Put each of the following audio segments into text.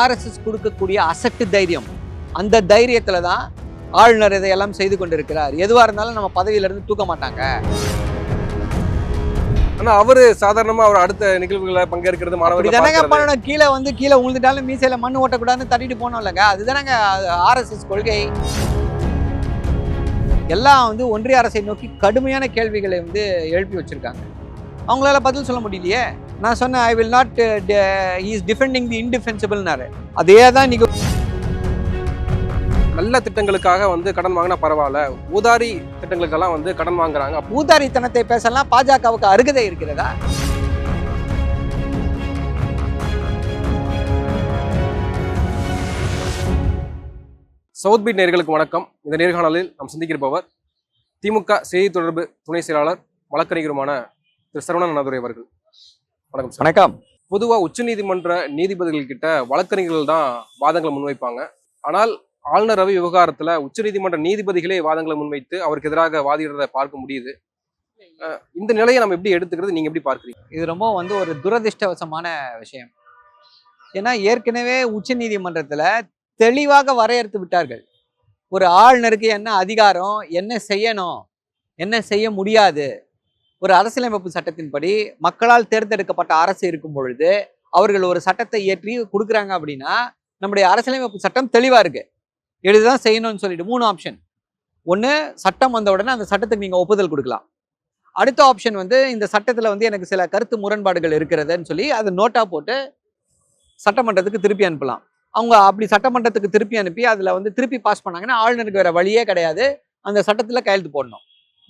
RSS கொடுக்கக்கூடிய அசட்டு தைரியம். அந்த தைரியத்துல தான் ஆளுநர் இதையெல்லாம் செய்து கொண்டிருக்கிறார். எதுவா இருந்தாலும் நம்ம பதவியில இருந்து தூக்க மாட்டாங்க. ஆனா அவரு சாதாரணமா அவர் அடுத்த நிகழ்வுகளை பங்கேற்கிறது மாணவர்கள் தானங்க. பண்ணணும். கீழே வந்து கீழே விழுந்துட்டாலும் மீசையில மண்ணு ஓட்டக்கூடாதுன்னு தட்டிட்டு போனோம் இல்லைங்க? அதுதானங்க ஆர்எஸ்எஸ் கொள்கை. எல்லாம் வந்து ஒன்றிய அரசை நோக்கி கடுமையான கேள்விகளை வந்து எழுப்பி வச்சிருக்காங்க. அவங்களால பதில் சொல்ல முடியலையே. நான் சொன்னேன் I will not is defending the இன்டிஃபென்சிபிள்னாரு அதே தான் நீங்க நல்ல திட்டங்களுக்காக வந்து கடன் வாங்கினா பரவாயில்ல. ஊதாரி திட்டங்களுக்கெல்லாம் வந்து கடன் வாங்குறாங்க. ஊதாரித்தனத்தை பேசலாம். பாஜகவுக்கு அருகதை இருக்கிறதா? சவுத் பீட் நேர்களுக்கு வணக்கம். இந்த நேர்காணலில் நாம் சந்திக்கிருப்பவர் திமுக செய்தி தொடர்பு துணை செயலாளர் வழக்கறிஞருமான திரு சரவணன் அண்ணாதுரை அவர்கள். வணக்கம் வணக்கம். பொதுவா உச்சநீதிமன்ற நீதிபதிகள் கிட்ட வழக்கறிஞர்கள் தான் வாதங்களை முன்வைப்பாங்க. ஆனால் ஆளுநர் ரவி விவகாரத்துல உச்சநீதிமன்ற நீதிபதிகளே வாதங்களை முன்வைத்து அவருக்கு எதிராக வாதிடுறதை பார்க்க முடியுது. இந்த நிலையை நம்ம எப்படி எடுத்துக்கிறது? நீங்க எப்படி பார்க்குறீங்க? இது ரொம்ப வந்து ஒரு துரதிர்ஷ்டவசமான விஷயம். ஏன்னா ஏற்கனவே உச்சநீதிமன்றத்துல தெளிவாக வரையறுத்து விட்டார்கள். ஒரு ஆளுநருக்கு என்ன அதிகாரம் என்ன செய்யணும் என்ன செய்ய முடியாது ஒரு அரசியலமைப்பு சட்டத்தின்படி மக்களால் தேர்ந்தெடுக்கப்பட்ட அரசு இருக்கும் பொழுது அவர்கள் ஒரு சட்டத்தை இயற்றி கொடுக்குறாங்க அப்படின்னா நம்முடைய அரசியலமைப்பு சட்டம் தெளிவாக இருக்குது இதுதான் செய்யணும்னு சொல்லிட்டு மூணு ஆப்ஷன் ஒன்று சட்டம் வந்த உடனே அந்த சட்டத்துக்கு நீங்கள் ஒப்புதல் கொடுக்கலாம். அடுத்த ஆப்ஷன் வந்து இந்த சட்டத்தில் வந்து எனக்கு சில கருத்து முரண்பாடுகள் இருக்கிறதுன்னு சொல்லி அதை நோட்டாக போட்டு சட்டமன்றத்துக்கு திருப்பி அனுப்பலாம். அவங்க அப்படி சட்டமன்றத்துக்கு திருப்பி அனுப்பி அதில் வந்து திருப்பி பாஸ் பண்ணாங்கன்னா ஆளுநருக்கு வேறு வழியே கிடையாது. அந்த சட்டத்தில் கையெழுத்து போடணும்.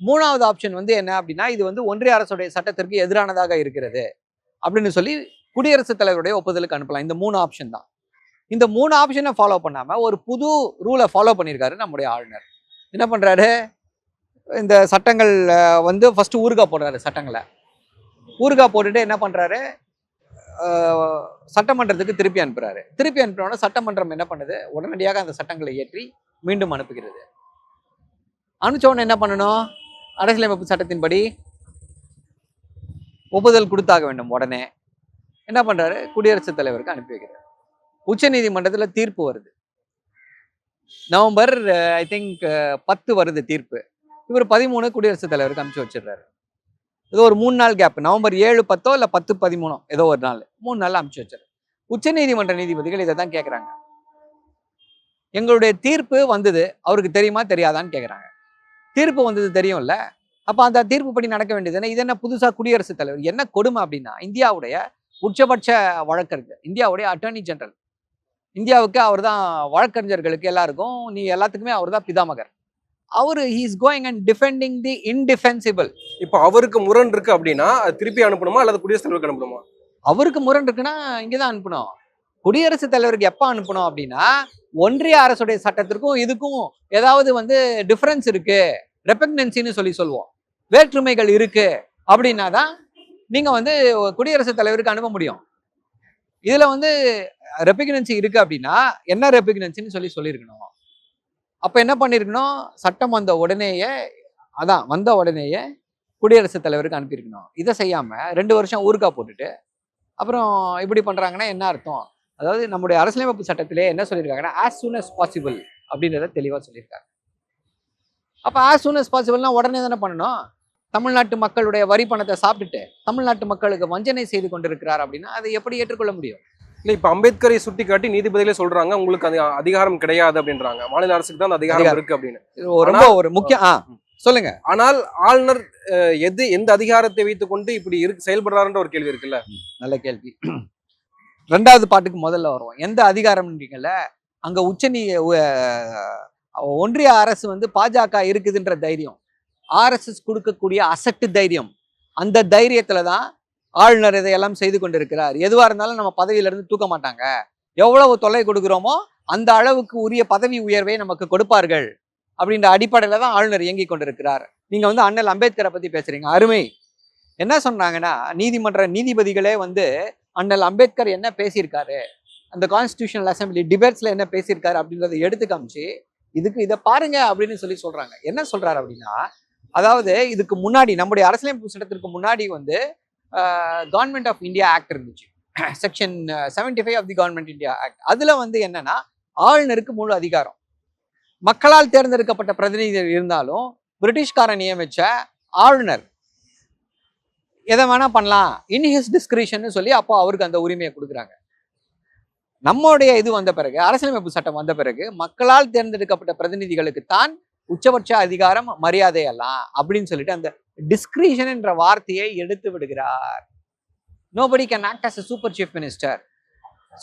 மூணாவது ஆப்ஷன் வந்து என்ன அப்படின்னா இது வந்து ஒன்றிய அரசுடைய சட்டத்திற்கு எதிரானதாக இருக்கிறது அப்படின்னு சொல்லி குடியரசுத் தலைவருடைய ஒப்புதலுக்கு அனுப்பலாம். இந்த மூணு ஆப்ஷன் தான். இந்த மூணு ஆப்ஷனை ஃபாலோ பண்ணாமல் ஒரு புது ரூலை ஃபாலோ பண்ணியிருக்காரு நம்முடைய ஆளுநர். என்ன பண்ணுறாரு இந்த சட்டங்கள் வந்து ஃபஸ்ட்டு ஊறுகாய் போடுறாரு சட்டங்களை. ஊறுகாய் போட்டுட்டு என்ன பண்ணுறாரு சட்டமன்றத்துக்கு திருப்பி அனுப்புகிறாரு திருப்பி அனுப்பினோட சட்டமன்றம் என்ன பண்ணுது? உடனடியாக அந்த சட்டங்களை ஏற்றி மீண்டும் அனுப்புகிறது. அனுப்பிச்சோன்னு என்ன பண்ணணும்? அரசியலமைப்பு சட்டத்தின்படி ஒப்புதல் கொடுத்தாக வேண்டும் உடனே. என்ன பண்றாரு? குடியரசுத் தலைவருக்கு அனுப்பி வைக்கிறார். உச்ச நீதிமன்றத்துல தீர்ப்பு வருது. நவம்பர் ஐ திங்க் பத்து வருது தீர்ப்பு. இவர் பதிமூணு குடியரசுத் தலைவருக்கு அனுப்பிச்சு வச்சிடுறாரு. ஏதோ ஒரு மூணு நாள் கேப் நவம்பர் ஏழு பத்தோ இல்லை பத்து பதிமூணோ ஏதோ ஒரு நாள். மூணு நாள் அனுப்பிச்சு வச்சாரு உச்ச நீதிமன்ற நீதிபதிகள் இதை தான் கேட்குறாங்க எங்களுடைய தீர்ப்பு வந்தது. அவருக்கு தெரியுமா? தெரியாதான்னு கேட்குறாங்க தீர்ப்பு வந்தது தெரியும்ல? அப்போ அந்த தீர்ப்பு படி நடக்க வேண்டியது இது என்ன புதுசாக குடியரசுத் தலைவர்? என்ன கொடுமை அப்படின்னா இந்தியாவுடைய உச்சபட்ச வழக்கறிஞர் இந்தியாவுடைய அட்டர்னி ஜெனரல் இந்தியாவுக்கு அவர் தான் வழக்கறிஞர்களுக்கு எல்லாருக்கும் நீ எல்லாத்துக்குமே அவர் தான் பிதாமகர். அவர் is going and defending the indefensible இப்போ அவருக்கு முரண் இருக்கு அப்படின்னா அது திருப்பி அனுப்பணுமா? அல்லது குடியரசுத் தலைவருக்கு அனுப்பணுமா? அவருக்கு முரண் இருக்குன்னா இங்கே தான் அனுப்பணும். குடியரசுத் தலைவருக்கு எப்போ அனுப்பணும் அப்படின்னா ஒன்றிய அரசுடைய சட்டத்திற்கும் இதுக்கும் ஏதாவது வந்து டிஃப்ரென்ஸ் இருக்கு. ரெப்பக்னன்சின்னு சொல்லி சொல்லுவோம். வேற்றுமைகள் இருக்கு. அப்படின்னா தான் நீங்க வந்து குடியரசுத் தலைவருக்கு அனுப்ப முடியும். இதுல வந்து ரெப்பிக்னன்சி இருக்கு அப்படின்னா என்ன ரெப்பிக்னன்சின்னு சொல்லி சொல்லியிருக்கணும். அப்ப என்ன பண்ணிருக்கணும் சட்டம் வந்த உடனேயே அதான் வந்த உடனேயே குடியரசுத் தலைவருக்கு அனுப்பியிருக்கணும். இதை செய்யாம ரெண்டு வருஷம் ஊருக்கா போட்டுட்டு அப்புறம் இப்படி பண்றாங்கன்னா என்ன அர்த்தம்? அதாவது நம்முடைய அரசியலமைப்பு சட்டத்திலே என்ன சொல்லியிருக்காங்கன்னா as soon as possible அப்படின்றத தெளிவா சொல்லியிருக்காங்க. அப்ப as soon as possibleனா உடனே தானே பண்ணணும்? தமிழ்நாட்டு மக்களுடைய வரி பணத்தை சாப்பிட்டுட்டு தமிழ்நாட்டு மக்களுக்கு வஞ்சனை செய்து கொண்டிருக்கிறார் அப்படின்னா அதை எப்படி ஏற்றுக்கொள்ள முடியும்? இல்ல இப்ப அம்பேத்கரை சுட்டி காட்டி நீதிபதிகளே சொல்றாங்க உங்களுக்கு அது அதிகாரம் கிடையாது அப்படின்றாங்க. மாநில அரசுக்கு தான் அந்த அதிகாரம். இருக்கு அப்படின்னு. ரொம்ப ஒரு முக்கிய ஆ சொல்லுங்க. ஆனால் ஆளுநர் எது எந்த அதிகாரத்தை வைத்துக்கொண்டு இப்படி இருக்கு செயல்படுறாருன்ற ஒரு கேள்வி இருக்குல்ல? நல்ல கேள்வி. ரெண்டாவது பாட்டுக்கு முதல்ல வருவோம். எந்த அதிகாரம்ன்றீங்கல்ல அங்க உச்சநீ ஒன்றிய அரசு வந்து பாஜக இருக்குதுன்ற தைரியம். ஆர்எஸ்எஸ் கொடுக்கக்கூடிய அசட்டு தைரியம். அந்த தைரியத்துல தான் ஆளுநர் இதையெல்லாம் செய்து கொண்டிருக்கிறார். எதுவாக இருந்தாலும் நம்ம பதவியிலேருந்து தூக்க மாட்டாங்க. எவ்வளவு தொல்லை கொடுக்குறோமோ அந்த அளவுக்கு உரிய பதவி உயர்வை நமக்கு கொடுப்பார்கள். அப்படின்ற அடிப்படையில தான் ஆளுநர் இயங்கி கொண்டிருக்கிறார். நீங்கள் வந்து அண்ணல் அம்பேத்கரை பற்றி பேசுறீங்க. அருமை. என்ன சொன்னாங்கன்னா நீதிமன்ற நீதிபதிகளே வந்து அண்ணல் அம்பேத்கர் என்ன பேசியிருக்காரு? அந்த கான்ஸ்டியூஷனல் அசம்பிளி டிபேட்ஸில் என்ன பேசியிருக்காரு அப்படின்றத எடுத்து காமிச்சு இதுக்கு இதை பாருங்க அப்படின்னு சொல்லி சொல்கிறாங்க என்ன சொல்கிறாரு அப்படின்னா அதாவது இதுக்கு முன்னாடி நம்முடைய அரசியலமைப்பு சட்டத்திற்கு முன்னாடி வந்து கவர்மெண்ட் ஆஃப் இந்தியா ஆக்ட் இருந்துச்சு. Section seventy five of the government India act அதில் வந்து என்னன்னா ஆளுநருக்கு முழு அதிகாரம். மக்களால் தேர்ந்தெடுக்கப்பட்ட பிரதிநிதிகள் இருந்தாலும் பிரிட்டிஷ்காரன் நியமித்த ஆளுநர் எதை வேணா பண்ணலாம். இன் ஹிஸ் டிஸ்கிரிஷன் சொல்லி அப்போ அவருக்கு அந்த உரிமையை கொடுக்குறாங்க. நம்மளுடைய இது வந்த பிறகு அரசியலமைப்பு சட்டம் வந்த பிறகு மக்களால் தேர்ந்தெடுக்கப்பட்ட பிரதிநிதிகளுக்கு தான் உச்சபட்ச அதிகாரம் மரியாதை எல்லாம் அப்படின்னு சொல்லிட்டு அந்த டிஸ்கிரிஷன் என்ற வார்த்தையை எடுத்து விடுகிறார். Nobody can act as a super chief minister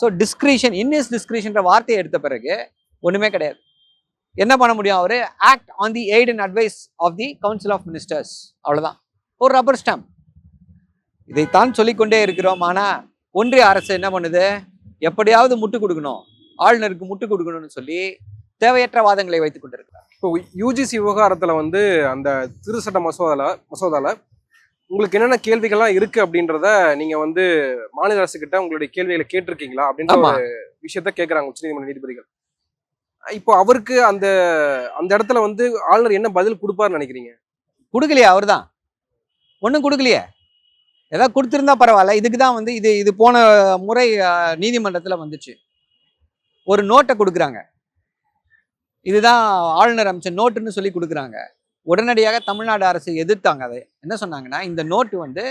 so discretion in his டிஸ்கிரிஷன்ற வார்த்தையை எடுத்த பிறகு ஒண்ணுமே கிடையாது. என்ன பண்ண முடியும் அவர்? Act on the aid and advice of the council of ministers அவ்வளவுதான். ஒரு ரப்பர் ஸ்டாம்ப் இதைத்தான் சொல்லிக்கொண்டே இருக்கிறோம். ஆனா ஒன்றிய அரசு என்ன பண்ணுது? எப்படியாவது முட்டு கொடுக்கணும். ஆளுநருக்கு முட்டு கொடுக்கணும்னு சொல்லி தேவையற்ற வாதங்களை வைத்துக் கொண்டிருக்கிறார். இப்போ யூஜிசி விவகாரத்துல வந்து அந்த திருச்சட்ட மசோதால மசோதால உங்களுக்கு என்னென்ன கேள்விகள்லாம் இருக்கு அப்படின்றத நீங்க வந்து மாநில அரசு கிட்ட உங்களுடைய கேள்விகளை கேட்டிருக்கீங்களா? அப்படின்ற. ஒரு விஷயத்த கேட்கறாங்க உச்சநீதிமன்ற நீதிபதிகள். இப்போ அவருக்கு அந்த அந்த இடத்துல வந்து ஆளுநர் என்ன பதில் கொடுப்பாருன்னு நினைக்கிறீங்க? கொடுக்கலையே அவர்தான். ஒன்றும் கொடுக்கலையே. ஏதாவது கொடுத்துருந்தா பரவாயில்ல. இதுக்கு தான் வந்து இது இது போன முறை நீதிமன்றத்தில் வந்துச்சு. ஒரு நோட்டை கொடுக்குறாங்க. இதுதான் ஆளுநர் அமைச்ச நோட்டுன்னு சொல்லி கொடுக்குறாங்க. உடனடியாக தமிழ்நாடு அரசு எதிர்த்தாங்க அதை. என்ன சொன்னாங்கன்னா இந்த நோட்டு வந்து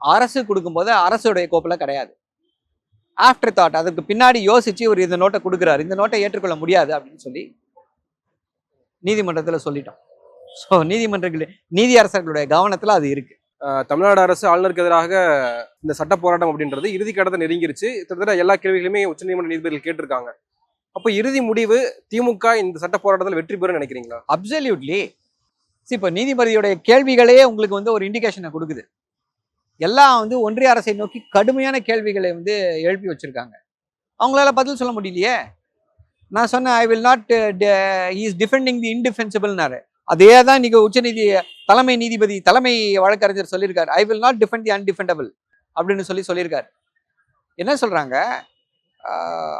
அரசு கொடுக்கும்போது அரசுடைய கோப்பில் கிடையாது. ஆஃப்டர் தாட் அதுக்கு பின்னாடி யோசிச்சு இவர் இந்த நோட்டை கொடுக்குறாரு. இந்த நோட்டை ஏற்றுக்கொள்ள முடியாது அப்படின்னு சொல்லி நீதிமன்றத்தில் சொல்லிட்டோம். ஸோ நீதிமன்றங்கள் நீதி அரசர்களுடைய கவனத்தில் அது இருக்குது தமிழ்நாடு அரசு ஆளுநருக்கு எதிராக இந்த சட்ட போராட்டம் அப்படின்றது இறுதி கட்டத்தை நெருங்கிருச்சு. கிட்டத்தட்ட எல்லா கேள்விகளுமே உச்சநீதிமன்ற நீதிபதிகள் கேட்டிருக்காங்க. அப்போ இறுதி முடிவு திமுக இந்த சட்ட போராட்டத்தில் வெற்றி பெறும் நினைக்கிறீங்களா? அப்சல்யூட்லி இப்போ நீதிபதியுடைய கேள்விகளே உங்களுக்கு வந்து ஒரு இண்டிகேஷனை கொடுக்குது. எல்லாம் வந்து ஒன்றிய அரசை நோக்கி கடுமையான கேள்விகளை வந்து எழுப்பி வச்சிருக்காங்க. அவங்களால பதில் சொல்ல முடியலையே? நான் சொன்னேன் I will not is defending the இன்டிஃபென்சிபிள்னாரு அதே தான் நீங்க உச்சநீதி தலைமை நீதிபதி தலைமை வழக்கறிஞர் சொல்லியிருக்காரு. I will not defend the undefendable அப்படின்னு சொல்லி சொல்லியிருக்காரு. என்ன சொல்றாங்க?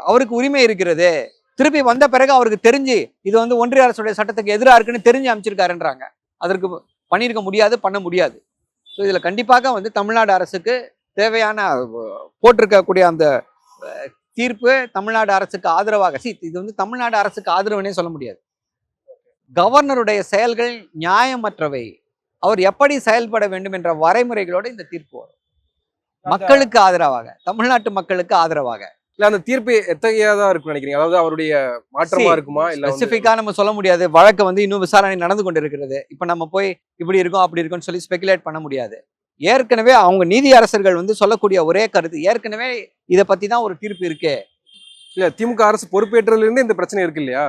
அவருக்கு உரிமை இருக்கிறது. திருப்பி வந்த பிறகு அவருக்கு தெரிஞ்சு இது வந்து ஒன்றிய அரசுடைய சட்டத்துக்கு எதிராக இருக்குன்னு தெரிஞ்சு அமைச்சிருக்காருன்றாங்க. அதற்கு பண்ணியிருக்க முடியாது பண்ண முடியாது. ஸோ இதில் கண்டிப்பாக வந்து தமிழ்நாடு அரசுக்கு தேவையான போட்டிருக்கக்கூடிய அந்த தீர்ப்பு தமிழ்நாடு அரசுக்கு ஆதரவாக சி இது வந்து தமிழ்நாடு அரசுக்கு ஆதரவுன்னே சொல்ல முடியாது. கவர்னருடைய செயல்கள் நியாயமற்றவை. அவர் எப்படி செயல்பட வேண்டும் என்ற வரைமுறைகளோடு இந்த தீர்ப்பு வரும். மக்களுக்கு ஆதரவாக தமிழ்நாட்டு மக்களுக்கு ஆதரவாக. இல்ல அந்த தீர்ப்பு எத்தகையதா இருக்கும்னு நினைக்கிறீங்க? அதாவது அவருடைய மாற்றமா இருக்குமா? இல்ல ஸ்பெசிஃபிக்கா நம்ம சொல்ல முடியாது. வழக்கு வந்து இன்னும் விசாரணை நடந்து கொண்டு இருக்கிறது இப்ப நம்ம போய் இப்படி இருக்கும் அப்படி இருக்கும்னு சொல்லி ஸ்பெகுலேட் பண்ண முடியாது. ஏற்கனவே அவங்க நீதி அரசர்கள் வந்து சொல்லக்கூடிய ஒரே கருத்து. ஏற்கனவே இதை பத்தி தான் ஒரு தீர்ப்பு இருக்கு. இல்ல திமுக அரசு பொறுப்பேற்றதுல இருந்து இந்த பிரச்சனை இருக்கு இல்லையா?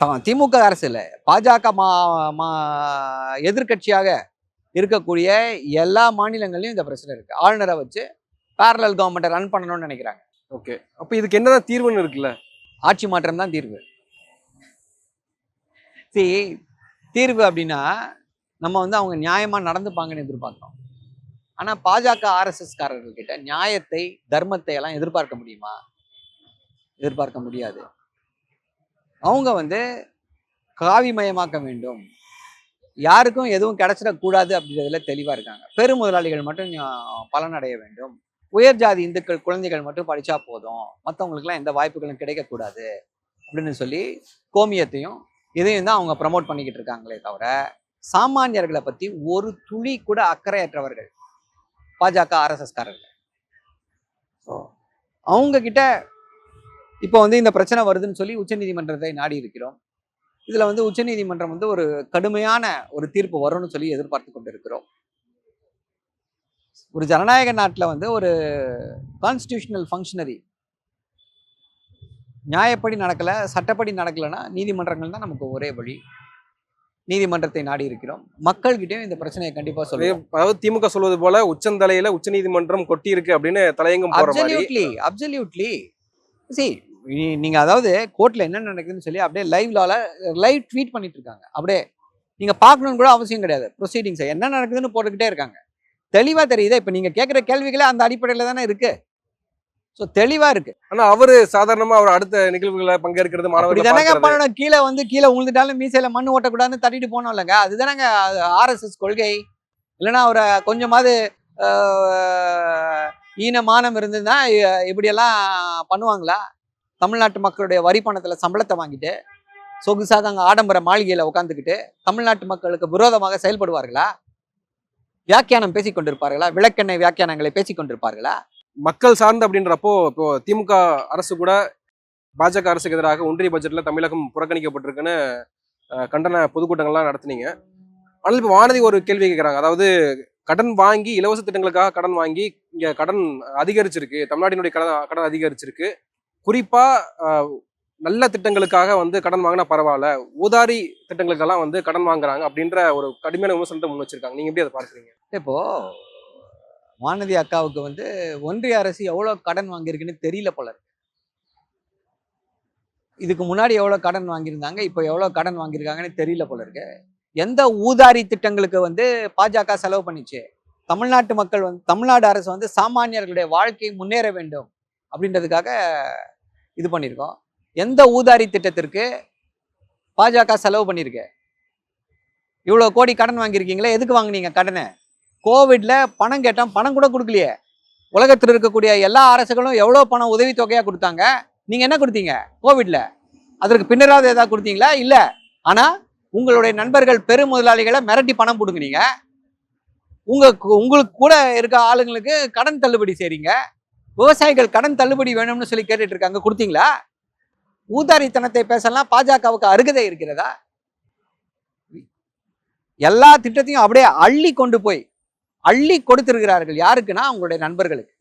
திமுக அரசு இல்ல பாஜக மா மா எதிர்க்கட்சியாக இருக்கக்கூடிய எல்லா மாநிலங்கள்லயும் இந்த பிரச்சனை இருக்கு. ஆளுநரை வச்சு பேரலல் கவர்மெண்ட்டை ரன் பண்ணணும்னு நினைக்கிறாங்க. ஓகே. அப்ப இதுக்கு என்னதான் தீர்வுன்னு இருக்குல்ல? ஆட்சி மாற்றம் தான் தீர்வு. see தீர்வு அப்படின்னா நம்ம வந்து அவங்க நியாயமா நடந்துப்பாங்கன்னு எதிர்பார்க்கிறோம். ஆனா பாஜக ஆர்எஸ்எஸ் காரர்கள் கிட்ட நியாயத்தை தர்மத்தை எல்லாம் எதிர்பார்க்க முடியுமா? எதிர்பார்க்க முடியாது. அவங்க வந்து காவிமயமாக்க வேண்டும். யாருக்கும் எதுவும் கிடைச்சிடக்கூடாது அப்படின்றதுல தெளிவாக இருக்காங்க. பெரும் முதலாளிகள் மட்டும் பலனடைய வேண்டும். உயர் ஜாதி இந்துக்கள் குழந்தைகள் மட்டும் படித்தா போதும். மற்றவங்களுக்குலாம் எந்த வாய்ப்புகளும் கிடைக்கக்கூடாது அப்படின்னு சொல்லி கோமியத்தையும் இதையும் தான் அவங்க ப்ரமோட் பண்ணிக்கிட்டு இருக்காங்களே தவிர சாமானியர்களை பற்றி ஒரு துளி கூட அக்கறையற்றவர்கள் பாஜக ஆர்எஸ்எஸ்காரர்கள் ஸோ அவங்கக்கிட்ட இப்போ வந்து இந்த பிரச்சனை வருதுன்னு சொல்லி உச்சநீதிமன்றத்தை நாடி இருக்கிறோம் இதுல வந்து உச்சநீதிமன்றம் வந்து ஒரு கடுமையான ஒரு தீர்ப்பு வரும்னு சொல்லி எதிர்பார்த்து கொண்டிருக்கிறோம். ஒரு ஜனநாயக நாட்டில் வந்து ஒரு கான்ஸ்டியூஷனல் ஃபங்க்ஷனரி நியாயப்படி நடக்கல சட்டப்படி நடக்கலைன்னா நீதிமன்றங்கள் தான் நமக்கு ஒரே வழி. நீதிமன்றத்தை நாடி இருக்கிறோம் மக்கள்கிட்டயும் இந்த பிரச்சனையை கண்டிப்பா சொல்லுவோம். அதாவது திமுக சொல்வது போல உச்சந்தலையில உச்சநீதிமன்றம் கொட்டி இருக்கு அப்படின்னு தலையங்கம் அப்சல்யூட்லி அப்சல்யூட்லி சி நீங்க அதாவது கோர்ட்ல என்ன நடக்குதுன்னு சொல்லி அப்படியே லைவ் லால லைவ் ட்வீட் பண்ணிட்டு இருக்காங்க அப்படியே நீங்க பார்க்கணும்னு கூட அவசியம் கிடையாது. ப்ரொசீடிங்ஸ் என்ன நடக்குதுன்னு போட்டுக்கிட்டே இருக்காங்க. தெளிவா தெரியுதா? இப்ப நீங்க கேட்குற கேள்விகளே அந்த அடிப்படையில தானே இருக்கு. ஸோ தெளிவா இருக்கு. ஆனா அவரு சாதாரணமா அவர் அடுத்த நிகழ்வுகளை பங்கேற்கிறது மாணவர்கள் தானங்க. பண்ணணும். கீழே வந்து கீழே உழுந்துட்டாலும் மீசையில மண்ணு ஓட்டக்கூடாதுன்னு தட்டிட்டு போனோம் இல்லைங்க? அதுதானங்க ஆர்எஸ்எஸ் கொள்கை. இல்லைன்னா அவரை கொஞ்சமாவது ஆஹ், ஈனமானம் இருந்ததுன்னா இப்படியெல்லாம் பண்ணுவாங்களா? தமிழ்நாட்டு மக்களுடைய வரி பணத்தில் சம்பளத்தை வாங்கிட்டு சொகுசாக அங்கே ஆடம்பர மாளிகையில் உட்காந்துக்கிட்டு தமிழ்நாட்டு மக்களுக்கு விரோதமாக செயல்படுவார்களா? வியாக்கியானம் பேசிக் கொண்டிருப்பார்களா விளக்கெண்ணெய் வியாக்கியானங்களை பேசிக் கொண்டிருப்பார்களா மக்கள் சார்ந்து அப்படின்றப்போ இப்போ திமுக அரசு கூட பாஜக அரசுக்கு எதிராக ஒன்றிய பட்ஜெட்ல தமிழகம் புறக்கணிக்கப்பட்டிருக்குன்னு கண்டன பொதுக்கூட்டங்கள்லாம் நடத்துனீங்க. ஆனால் இப்போ வானதி ஒரு கேள்வி கேட்குறாங்க அதாவது கடன் வாங்கி இலவச திட்டங்களுக்காக கடன் வாங்கி இங்கே கடன் அதிகரிச்சிருக்கு. தமிழ்நாட்டினுடைய கடன் கடன் அதிகரிச்சிருக்கு. குறிப்பா அஹ், நல்ல திட்டங்களுக்காக வந்து கடன் வாங்கினா பரவாயில்ல. ஊதாரி திட்டங்களுக்கெல்லாம் வந்து கடன் வாங்குறாங்க அப்படின்ற ஒரு கடுமையான விமர்சனத்தை முன் வச்சிருக்காங்க. நீங்க எப்படி அதை பார்க்குறீங்க? இப்போ வானதி அக்காவுக்கு வந்து ஒன்றிய அரசு எவ்வளோ கடன் வாங்கியிருக்குன்னு தெரியல போல இருக்கு. இதுக்கு முன்னாடி எவ்வளோ கடன் வாங்கியிருந்தாங்க இப்போ எவ்வளோ கடன் வாங்கியிருக்காங்கன்னு தெரியல போல இருக்கு. எந்த ஊதாரி திட்டங்களுக்கு வந்து பாஜக செலவு பண்ணிச்சு? தமிழ்நாட்டு மக்கள் வந்து தமிழ்நாடு அரசு வந்து சாமானியர்களுடைய வாழ்க்கை முன்னேற வேண்டும். அப்படின்றதுக்காக இது பண்ணியிருக்கோம். எந்த ஊதாரி திட்டத்திற்கு பாஜக செலவு பண்ணியிருக்கு? இவ்வளோ கோடி கடன் வாங்கியிருக்கீங்களே எதுக்கு வாங்குனீங்க கடனை? கோவிட்ல பணம் கேட்டோம் பணம் கூட கொடுக்கலையே. உலகத்தில் இருக்கக்கூடிய எல்லா அரசுகளும் எவ்வளோ பணம் உதவித்தொகையாக கொடுத்தாங்க? நீங்கள் என்ன கொடுத்தீங்க? கோவிட்ல. அதற்கு பின்னராவது ஏதாவது கொடுத்தீங்களா? இல்லை. ஆனால் உங்களுடைய நண்பர்கள் பெரும் முதலாளிகளை மிரட்டி பணம் கொடுக்குறீங்க உங்கள் உங்களுக்கு கூட இருக்க ஆளுங்களுக்கு கடன் தள்ளுபடி செய்கிறீங்க விவசாயிகள் கடன் தள்ளுபடி வேணும்னு சொல்லி கேட்டுட்டு இருக்காங்க. கொடுத்தீங்களா? ஊதாரித்தனத்தை பேசலாம். பாஜகவுக்கு அருகதை இருக்கிறதா? எல்லா திட்டத்தையும் அப்படியே அள்ளி கொண்டு போய் அள்ளி கொடுத்திருக்கிறார்கள். யாருக்குன்னா? அவங்களுடைய நண்பர்களுக்கு.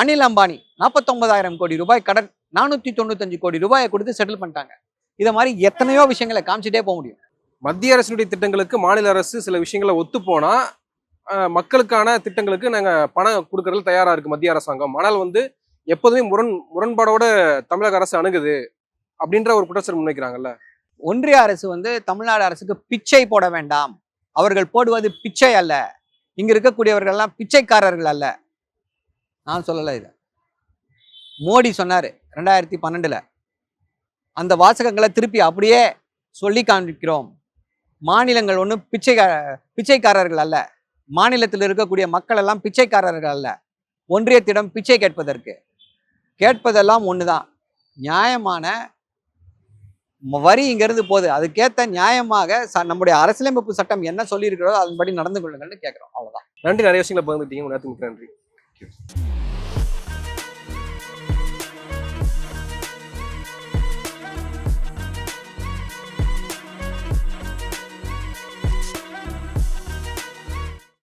அனில் அம்பானி நாற்பத்தொன்பதாயிரம் கோடி ரூபாய் கடன் நானூற்றி தொண்ணூத்தஞ்சு கோடி ரூபாயை கொடுத்து செட்டில் பண்ணிட்டாங்க. இதை மாதிரி எத்தனையோ விஷயங்களை காமிச்சிட்டே போக முடியும். மத்திய அரசினுடைய திட்டங்களுக்கு மாநில அரசு சில விஷயங்களை ஒத்து மக்களுக்கான திட்டங்களுக்கு நாங்கள் பணம் கொடுக்கறதுல தயாராக இருக்குது மத்திய அரசாங்கம். ஆனால் வந்து எப்போதுமே முரண் முரண்பாடோட தமிழக அரசு அணுகுது அப்படின்ற ஒரு குற்றச்சாட்டு முன்வைக்கிறாங்கல்ல? ஒன்றிய அரசு வந்து தமிழ்நாடு அரசுக்கு பிச்சை போட வேண்டாம். அவர்கள் போடுவது பிச்சை அல்ல. இங்க இருக்கக்கூடியவர்கள்லாம் பிச்சைக்காரர்கள் அல்ல. நான் சொல்லலை இதை. மோடி சொன்னார் ரெண்டாயிரத்தி பன்னெண்டில். அந்த வாசகங்களை திருப்பி அப்படியே சொல்லி காண்பிக்கிறோம். மாநிலங்கள் ஒன்றும் பிச்சை பிச்சைக்காரர்கள் அல்ல. மாநிலத்தில் இருக்கக்கூடிய மக்கள் எல்லாம் பிச்சைக்காரர்கள் அல்ல. ஒன்றியத்திடம் பிச்சை கேட்பதற்கு. கேட்பதெல்லாம் ஒண்ணுதான். நியாயமான ம- வரி இங்கிருந்து போகுது. அதுக்கேத்த நியாயமாக ச- நம்முடைய அரசியலமைப்பு சட்டம் என்ன சொல்லியிருக்கிறதோ அதன்படி நடந்து கொள்ளுங்கள்னு கேட்குறோம் அவ்வளவுதான். நன்றி. நிறைய விஷயங்களை பகிர்ந்துட்டீங்க நேரத்துக்கு நன்றி.